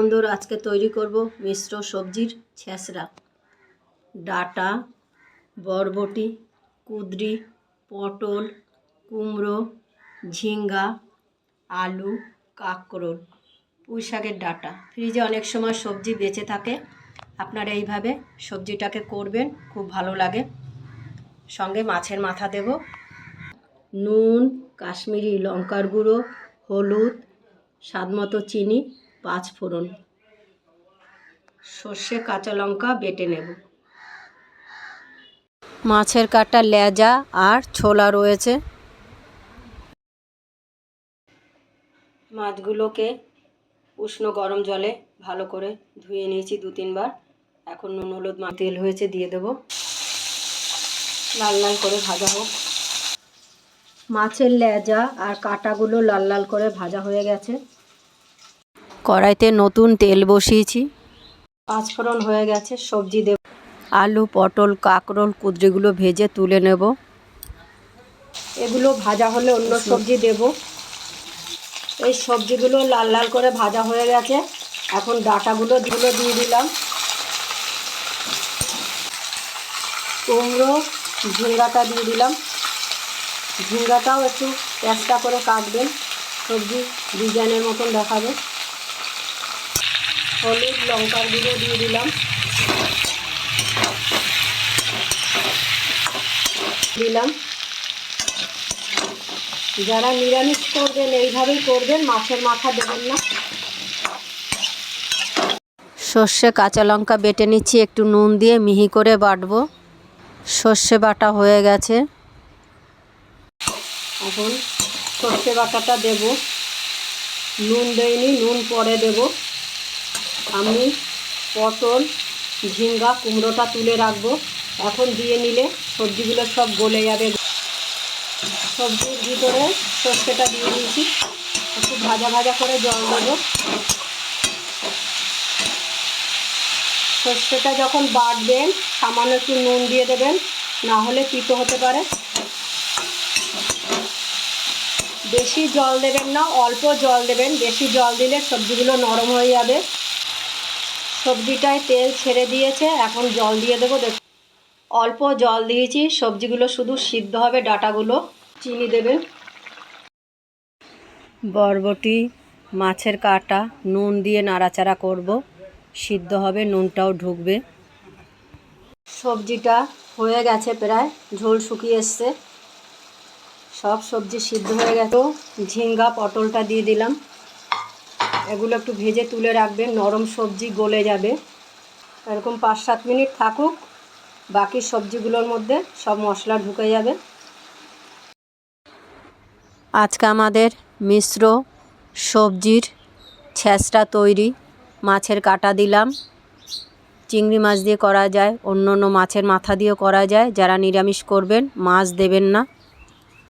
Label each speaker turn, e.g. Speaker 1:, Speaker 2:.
Speaker 1: বন্ধুর আজকে তৈরি করব মিশ্র সবজির ছেঁচড়া। ডাটা, বরবটি, কুদরি, পটল, কুমড়ো, ঝিঙ্গা, আলু, কাঁকরোল পুঁই শাকের ডাটা। ফ্রিজে অনেক সময় সবজি বেঁচে থাকে, আপনারা এইভাবে সবজিটাকে করবেন, খুব ভালো লাগে। সঙ্গে মাছের মাথা দেব। নুন, কাশ্মীরি লঙ্কার গুঁড়ো, হলুদ, স্বাদমতো চিনি পাঁচ ফোড়ন। সর্ষে, কাঁচা লঙ্কা বেটে নেব। মাছের কাটা লেজা আর ছোলা রয়েছে। মাছগুলোকে উষ্ণ গরম জলে ভালো করে ধুয়ে নিয়েছি দু, তিনবার। এখন নুন, হলুদ, মা তেল হয়েছে দিয়ে দেব। লাল লাল করে ভাজা হোক। মাছের লেজা আর কাটাগুলো লাল লাল করে ভাজা হয়ে গেছে। কড়াইতে নতুন তেল বসিয়েছি। পাঁচফোড়ন হয়ে গেছে সবজি দেব। আলু পটল কাঁকরোল কুদরিগুলো ভেজে তুলে নেব। এগুলো ভাজা হলে অন্য সবজি দেব। এই সবজিগুলো লাল লাল করে ভাজা হয়ে গেছে। এখন ডাটাগুলো দিগুলো দিয়ে দিলাম। কুমড়ো ঝিঙ্গাটা দিয়ে দিলাম। ঝিঙ্গাটাও একটু একটা করে কাটবেন। সবজি ডিজাইনের মতন দেখাবে। হলুদ লঙ্কার গুঁড়ো দিয়ে দিলাম। দিলাম। যারা নিরামিষ করবেন এইভাবেই করবেন মাছের মাথা দেবেন না। সর্ষে কাঁচা লঙ্কা বেটে নিচ্ছি একটু নুন দিয়ে মিহি করে বাটবো। সর্ষে বাটা হয়ে গেছে। এখন সর্ষে বাটাটা দেব। নুন দেয়নি নুন পরে দেব। আমি পটল, ঝিঙ্গা, কুমড়োটা তুলে রাখব। এখন দিয়ে নিলে সবজিগুলো সব গলে যাবে। সবজির ভিতরে সর্ষেটা দিয়ে দিয়েছি। একটু ভাজা ভাজা করে জল দেবো। সর্ষেটা যখন বাটবেন, সামান্য একটু নুন দিয়ে দেবেন, না হলে তিতো হতে পারে। বেশি জল দেবেন না, অল্প জল দেবেন। বেশি জল দিলে সবজিগুলো নরম হয়ে যাবে। সবজিটায় তেল ছেড়ে দিয়েছে, এখন জল দিয়ে দেবো। দেখ, অল্প জল দিয়েছি, সবজিগুলো শুধু সিদ্ধ হবে ডাটাগুলো। চিনি দেবে। বরবটি, মাছের কাটা, নুন দিয়ে নাড়াচাড়া করব। সিদ্ধ হবে, নুনটাও ঢুকবে। সবজিটা হয়ে গেছে প্রায়, ঝোল শুকিয়ে এসছে। সব সবজি সিদ্ধ হয়ে গেছে। ঝিঙ্গা, পটলটা দিয়ে দিলাম। এগুলো একটু ভেজে তুলে রাখবেন, নরম সবজি গলে যাবে। এরকম পাঁচ, সাত মিনিট থাকুক, বাকি সবজিগুলোর মধ্যে সব মশলা ঢুকে যাবে। আজকে আমাদের মিশ্র সবজির ছ্যাঁচড়া তৈরি, মাছের কাটা দিলাম। চিংড়ি মাছ দিয়ে করা যায় অন্য অন্য মাছের মাথা দিয়েও করা যায়। যারা নিরামিষ করবেন, মাছ দেবেন না।